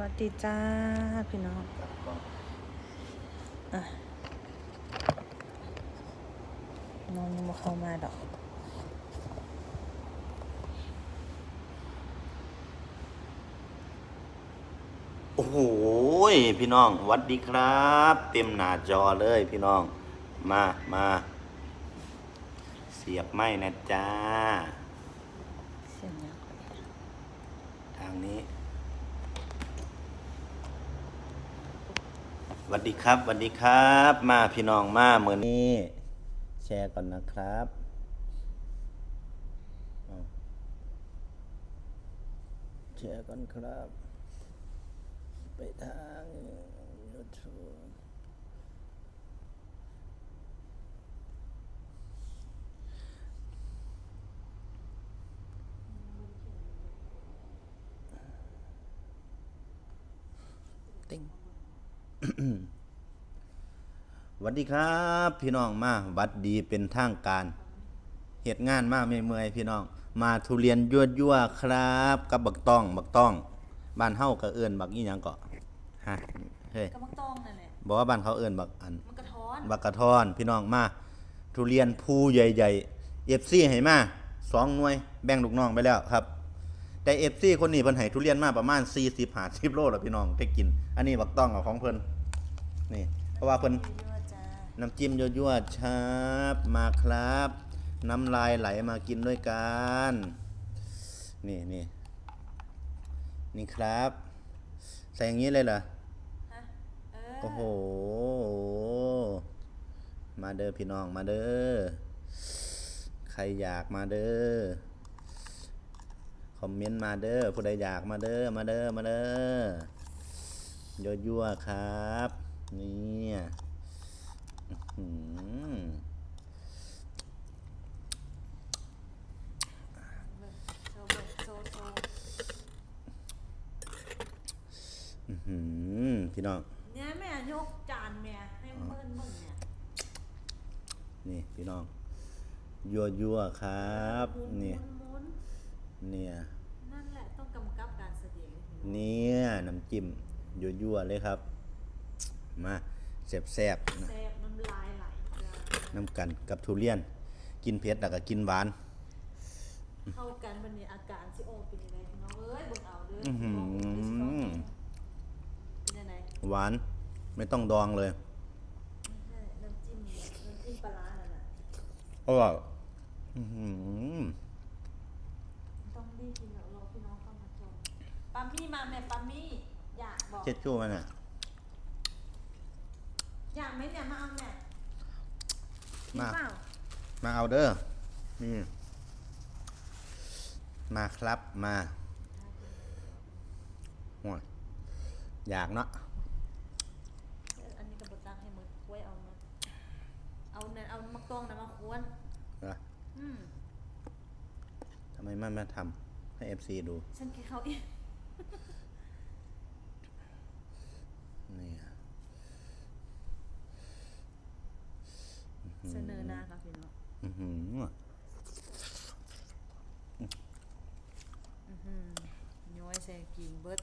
วัสดีจ้า พี่น้องอน้องยังมาเข้ามาดอกโอ้โหพี่น้องวัดดีครับ เต็มหน้าจอเลยพี่น้อง มามาเสียบไม้นะจ้า เสียงยังก่อน ทางนี้ห วัดดีครับหวัดดีครับ มาพี่น้องมาเหมือนนี้ แชร์ก่อนนะครับแชร์ก่อนครับ ไปทางยูทูบติ้ง หวัสดีครับ พี่น้องมาหวัดดีเป็นทางการเหตุงานมาเมื่อยๆพี่น้อง มาทุเรียนยั่วยั่วๆครับ กับบักต้อง บักต้อง บ้านเฮาก็เอิ้นบักอีหยังก็ฮะเฮ้ยก็มักต้องนั่นแหละบอกว่าบ้านเขาเอิ้นบักอันมันกระท้อนบักกระทอนพี่น้องมาทุเรียนภูใหญ่ๆเอฟซีให้มาสองหน่วยแบ่งลูกน้องไปแล้วครับ แต่เอฟซีคนนี้เพิ่นให้ทุเรียนมาประมาณ40 50โลแล้วพี่น้องได้กิน อันนี้บักต้องเอาของเพิ่นนี่ เพราะว่าเพิ่นยั่วๆจ้าน้ำจิ้มยั่วๆชาบมาครับ น้ำลายไหลมากินด้วยกันนี่นี่นี่ครับ ใส่อย่างนี้เลยเหรอฮะเออโอ้โห มาเด้อพี่น้องมาเด้อ ใครอยากมาเด้อ คอมเมนต์มาเด้อผู้ใดอยากมาเด้อมาเด้อมาเด้อยั่วๆครับนี่อื้อหือโซเบิร์โซโซอื้อหือพี่น้องเนี่ยแม่ยกจานแม่ให้เบิ้ลเบิ้ลเนี่ยนี่พี่น้องยั่วๆครับ นี่นเนี่ย เนี่ยน้ำจิ้มยั่วๆเลยครับ มาแซ่บๆนะแซ่บน้ำลายไหลจ้าน้ำกันกับทุเรียน กินเผ็ดแล้วก็กินหวาน เข้ากันวันนี้อาการสิโอเป็นยังไงพี่น้องเอ้ยเบิ่งเอาเด้ออื้อหือ เป็นยังไงหวานไม่ต้องดองเลยใช่น้ำจิ้มเนี่ยน้ำจิ้มปลาร้านั่นน่ะอร่อยอื้อหือ ต้องรีบกินแล้วรอพี่น้องเข้ามาชมปั๊ มมี่มาแม่ปั๊มมี่อยากบอก เช็ดชู่มันอะ อยากไหมเนี่ยมาเอาเนี่ยกินมา เปล่ามาเอาเด้อ นี่ มาครับมาโอ้ยอยากเนาะ เอออันนี้กระบดตังให้หมดไว้เอามาเอาเนี่ยเอามักต้องนะมาควรเหรอ อืมทำไมมันมาทำให้เอฟซีดู ฉันแค่เขาเอง นี่เสนอหน้าครับพี่น้องอื้อหืออื้อหือย้อยใส่กินเบิด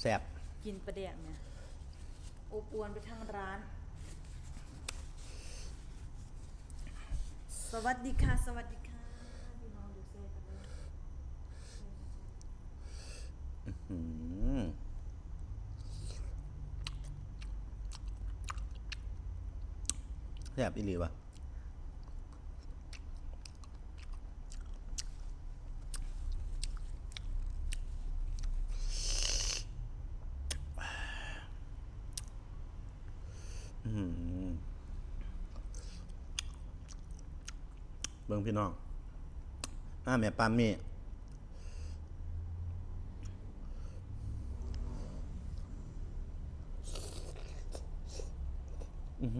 แซ่บกินประเดี๋ยวเนี่ยอบอวนไปทางร้าน สวัสดีค่ะ สวัสดีค่ะพี่น้องดูเซ่กันเลย อืม แซ่บอีหลีวะอื้อหือเบิ่งพี่น้องหน้าแม่ปามมี่ อื้อหือ มา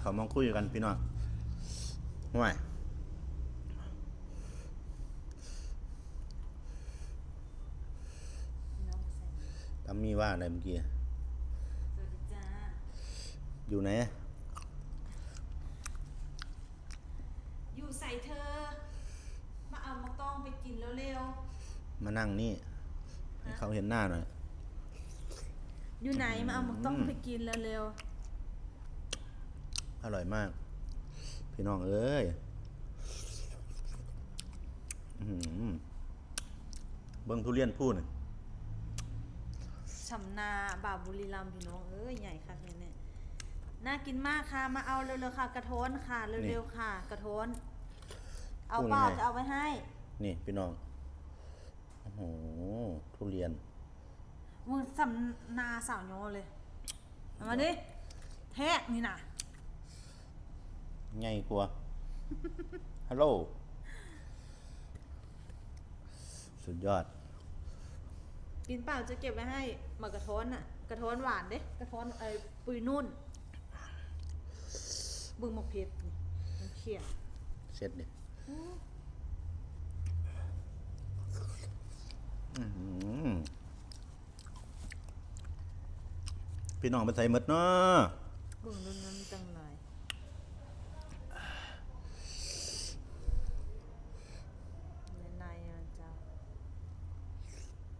เขามาคุยกันพี่น้องห่วยพี่น้องใส่ไปามี่ว่าอะไรเมื่อกี้สวัสดีจ้าอยู่ไหน อยู่ใส่เธอ มาเอามะกล้องไปกินเร็วมานั่งนี่ ให้เขาเห็นหน้าหน่อย ๆ อยู่ไหนมาเอามะกล้องไปกินเร็วอร่อยมาก พี่น้องเอ้ยอื้อหือเบิ้งทุเรียนพูดๆชำนาบาปบุรีรัมย์พี่น้องเอ้ยใหญ่ค่ะเนี่ยเนี่ยน่ากินมากค่ะมาเอาเร็วๆค่ะ กระโทนค่ะเร็วๆค่ะ กระโทน เอาเปล่าจะเอาไว้ให้ นี่พี่น้อง โอ้โห ทุเรียน มึงสำนาสาวโยเลยเอามาดิแทกนี่นะไงกลัว ฮัลโหล สุดยอด กินเปล่าจะเก็บไว้ให้หมากระโทนอะ กระโทนหวานเด้กระโทนไอ้ปุยนุ่น บึงหมกเพชรนี่มันเขียนเสร็จดิอื้อหือ พี่น้องไปใส่หมดเนาะบึงนุ่นนั้นจังเลยในในอะเจ้า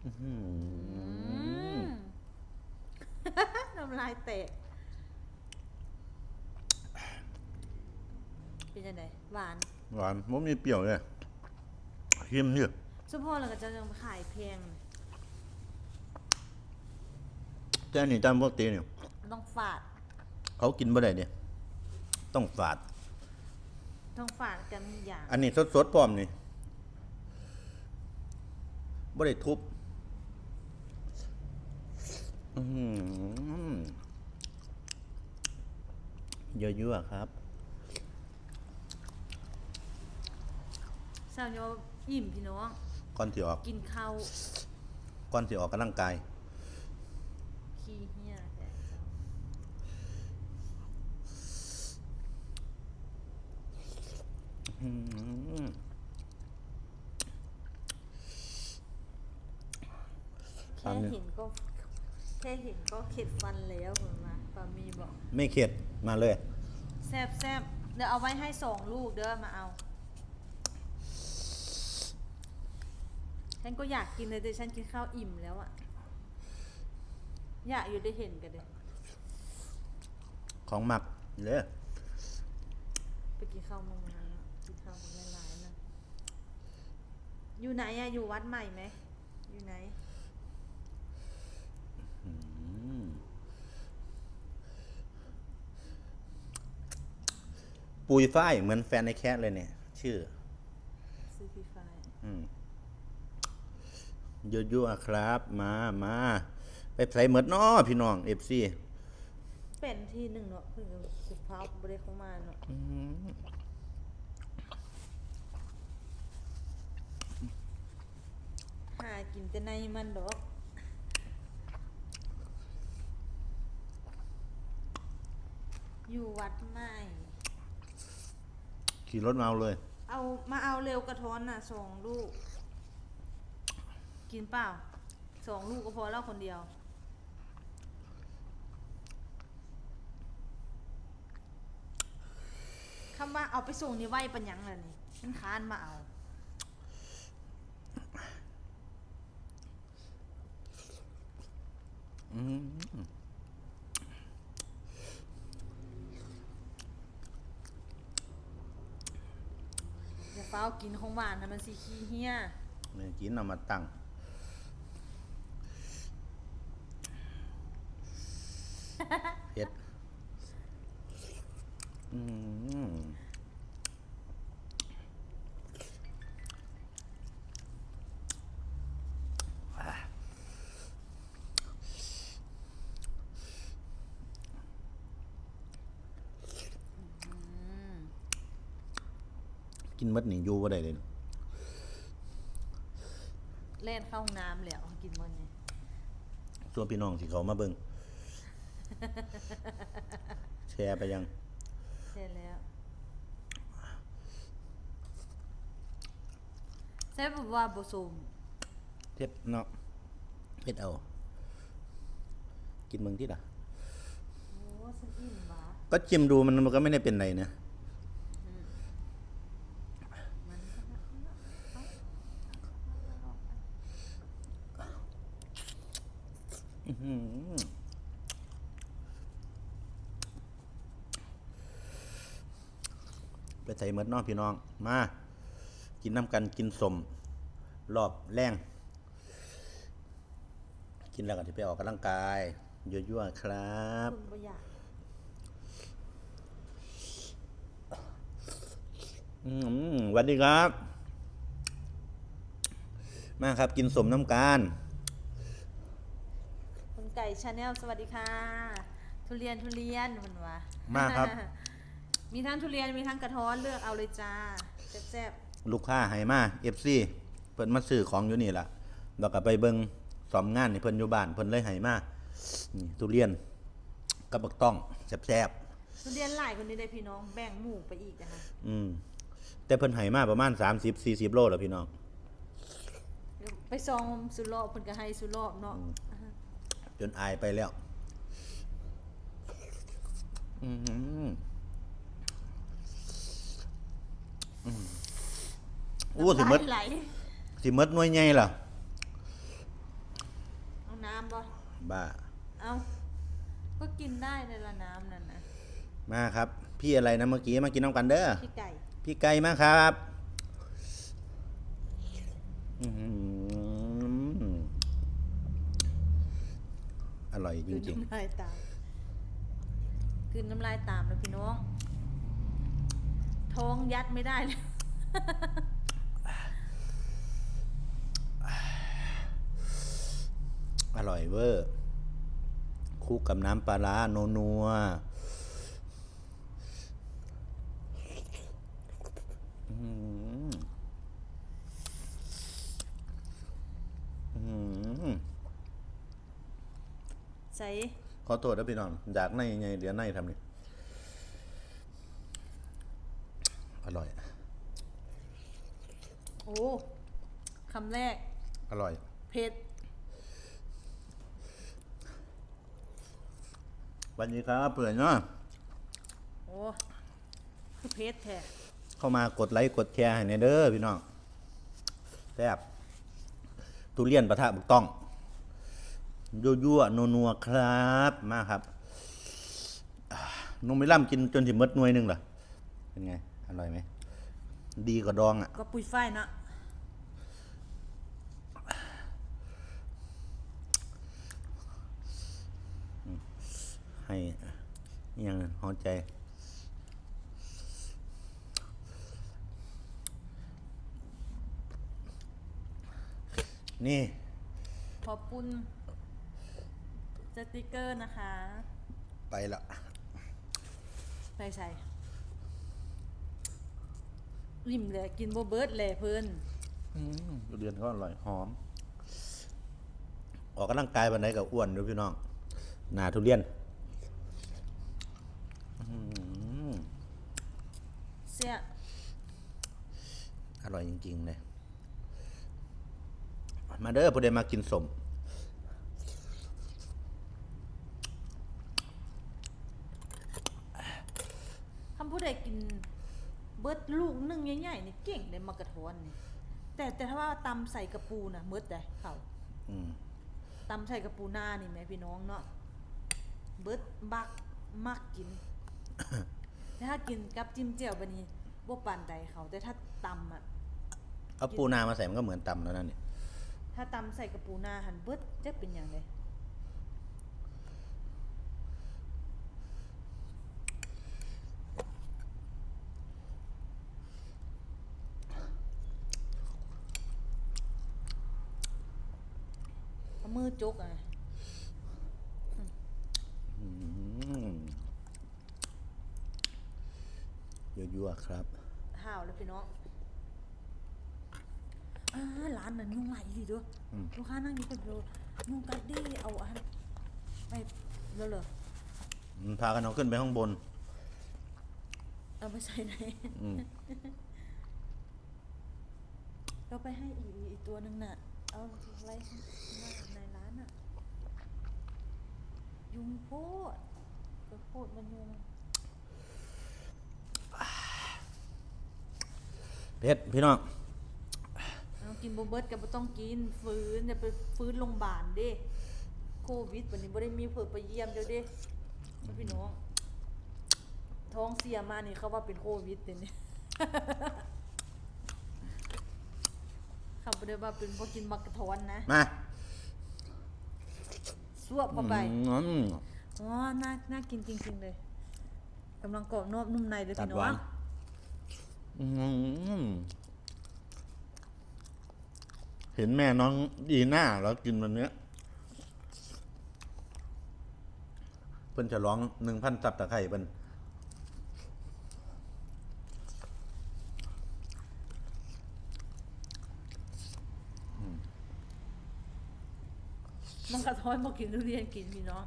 อื้อหือน้ำลายเตะ เป็นยังไงหวาน หวานมันมีเปรี้ยวเลยเค็มเนี่ยสุพอเราก็จะยังขายเพลงแต่อันนี้ตามปกติเนี่ยต้องฝาด เขากินบ่ได้เนี่ยต้องฝาด ต้องฝาดกันอย่าง อันนี้สดๆพร้อมนี่บ่ได้ทุบอื้อหือเยอะๆครับ สาวโยอิ่มพี่น้อง ก่อนสิออก กินข้าวก่อนสิออกกำลังกาย ขี้เหี้ยแต่อื้อหือแค่เห็นก็ แค่เห็นก็เข็ดฟันแล้วคุณมาปามีบอก ไม่เข็ด มาเลย แซบแซบเดี๋ยวเอาไว้ให้สองลูกเด้อมาเอา ฉันก็อยากกินเลยแต่ฉันกินข้าวอิ่มแล้วอะอยากอยู่ได้เห็นกันเลยของหมักเลยไปกินข้าวมังงานอะกินข้าวมันหลายๆนะอยู่ไหนอะอยู่วัดใหม่ไหมอยู่ไหนปุยฝ้ายเหมือนแฟนในแคทเลยเนี่ย ชื่อซื้อฟีไฟอืม ยั่วๆครับ มามาไปใส่หมดเนาะพี่น้องเอฟซีเป็นที่หนึ่งเนาะเพิ่งสุภาพบริเข้ามาเนาะหากินแต่ในมันดอกอยู่วัดใหม่ขี่รถมาเอาเลย เอามาเอาเร็วกระท้อนน่ะสองลูก กินเปล่าสองลูกก็พอแล้วคนเดียว คำว่าเอาไปส่งนี่ไหวปัญญังเลยนี่มันค้านมาเอา อืมอย่าเฝ้าวกินของหวานนะมันสีขี้เหี้ย เนี่ยกินเอามาตั้งเผ็ดอืม กินหมดนี่อยู่บ่ได้เลยเล่นเข้าห้องน้ำแล้วกินมันนี่ส่วนพี่น้องที่เขามาเบิ่งแชร์ไปยังใช่แล้วใช่แบบว่าผสมเผ็ดเนาะเผ็ดเอา กินเมืองที่ล่ะโอ้ฉันอิ่มหวะ ก็จิ้มดูมันมันก็ไม่ได้เป็นไรนะ มันก็นะเอา อื้อหือ ไปใส่เมดเน้องพี่น้อง มา กินน้ำกันกินสมรอบแรงกินแล้วก็จะไปออกกำลังกายยั่วๆครับคุณบ่อยากอืมสวัสดีครับ มาครับกินสมน้ำการคุณ ไก่ชาแนลสวัสดีค่ะ ทุเรียนทุเรียนมันวะมาครับ มีทั้งทุเรียนมีทั้งกระท้อนเลือกเอาเลยจ้าแซ่บลูกค้าให้มาเอฟซีเพิ่นมาซื้อของอยู่นี่ล่ะแล้วก็ไปเบิ่งสอมงานนี่เพิ่นอยู่บ้านเพิ่นเลยให้มานี่ทุเรียนกับบักต้องแซ่บๆทุเรียนหลายคนนี้ได้พี่น้องแบ่งหมู่ไปอีกนะคะๆอืมแต่เพิ่นให้มาประมาณ30 40โลแล้วพี่น้องเดี๋ยวไปซองสุรอบเพิ่นก็ให้สุรอบเนาะ จนอายไปแล้วอืมอืมอู้สิหมดไหลสิหมดหน่วยใหญ่ล่ะเอาน้ำบ่บ้าเอาก็กินได้ในละน้ำนั่นนะมาครับ พี่อะไรนะเมื่อกี้มากินน้ำกันเด้อพี่ไก่พี่ไก่มาครับ อื้อหืออ ร่อยจคืนริงน้ำลายตามคืนน้ำลายตามแล้วพี่น้อง ท้องยัดไม่ได้เลยๆอร่อยเวอร์คู่กับน้ำปลาร้าโนนัวอื้อหืออื้อหือ ใส่ขอโทษนะพี่น้องอยากในไงเดี๋ยวในทำนี่อร่อย โอ้คำแรก อร่อย เผ็ดวันนี้ครับเพื่อนเนาะโอ้คือเผ็ดแท้เข้ามากดไลค์กดแชร์ให้ในเด้อพี่น้องแซ่บทุเรียนปะทะบุกต้อง ยั่วยั่วนัวนัวๆครับ มาครับอ่านุ่มไม่ล่ำกินจนถึงมดหน่วยหนึงเหรอเป็นไง อร่อยไหม ดีกว่าดองอะ ก็ปุยฝ้ายเนาะให้อิหยังหอใจ นี่ ขอบคุณ สติกเกอร์นะคะ ไปละใส่ใส่ริมเลยกินโบเบิร์ดเลยเพิ่นทุเรียนก็อร่อยหอม ออกกำลังกายวันไหนกับอ้วนด้วยพี่น้อง หนาทุเรียนอื้อหือเสียอร่อยจริง ๆ เลย มาเด้อผู้ใดมากินสม คำพูดใดกินเบิร์ดลูกหนึ่งใหญ่ๆนี่เก่งเลยมากระท้อนนี่แต่แต่ถ้าว่าตำใส่กระปูนะเมิดได้เขาอืมตำใส่กระปูหน้านี่แหม่พี่น้องเนาะเบิร์ดบักมักกินแต่ถ้ากินกับจิ้มเจียวบันนี้บ่ปานใดเขา แต่ถ้าตำอะเอาปูนามาใส่มันก็เหมือนตำแล้วนั่นนี่ถ้าตำใส่กระปูหน้าหันเบิดจะเป็นอย่างไรเอามือ จกอะอืมยั่วๆครับห่าวแล้วพี่น้องอ่าร้านนั้นยุ่งไหลดิด้วยอืมลูกค้านั่งอยู่เป็นโลยุ่งกัดดิเอาอันไปแล้วเหรออืมพากันเอาขึ้นไปข้างบน เอาไปใส่ไหนอืมก็ไปให้อีกอีกตัวหนึ่งน่ะ เอาไว้ในร้านน่ะโพดก็โพดมันยุงเผ็ดพี่น้องเอากินบ่เบิดก็บ่ต้องกินฟื้นอย่าไปฟื้นโรงพยาบาลเด้โควิดบัดนี้บ่ได้มีเพิ่นไปเยี่ยมเด้อเด้พี่น้อง ท้องเสียมานี่เขาว่าเป็นโควิดเด้นี่เขาบ่ได้ว่าเป็นบ่กินมักกะท้อนนะมา สวบเข้าไปอืมอ๋อน่าน่ากินจริง ๆ เลยกำลังกรอบนอกนุ่มในเลยตัดพี่น้หอวางนอืมเห็นแม่น้องดีหน้าแล้วกินวันเนี้ยเพิ่นจะร้องหนึ่งพันซับตะไคร่เพิ่น มันกระท้อนบอกกินทุเรียนกินพี่น้อง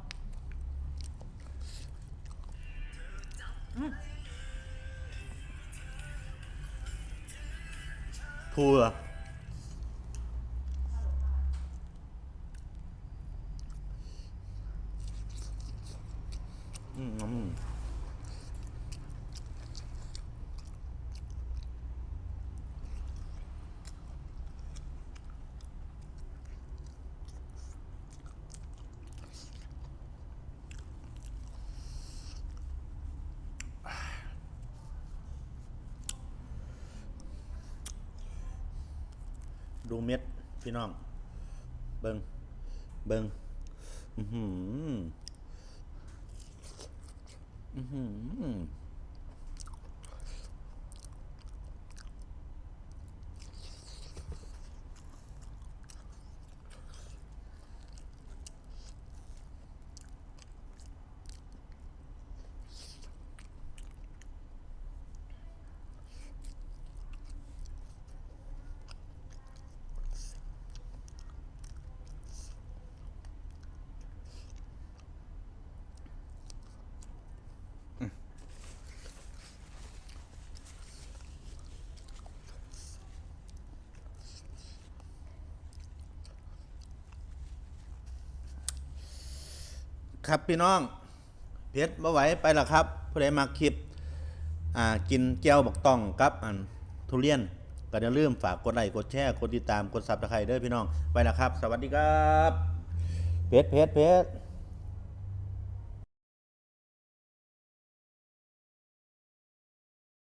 พูเหรออืม ดูเม็ดพี่น้อง เบิงเบิงอือหือ อือหือ ครับพี่น้องเพชรบ่ไหวไปและครับผู้ใดมาคลิปอ่ากินแก้วบักตองกับอันทุเรียนก็อย่าลืมฝากกดไลค์กดแชร์กดติดตามกดซับสไครต์เด้อพี่น้องไปและครับ สวัสดีครับเพชรเพชรเพชร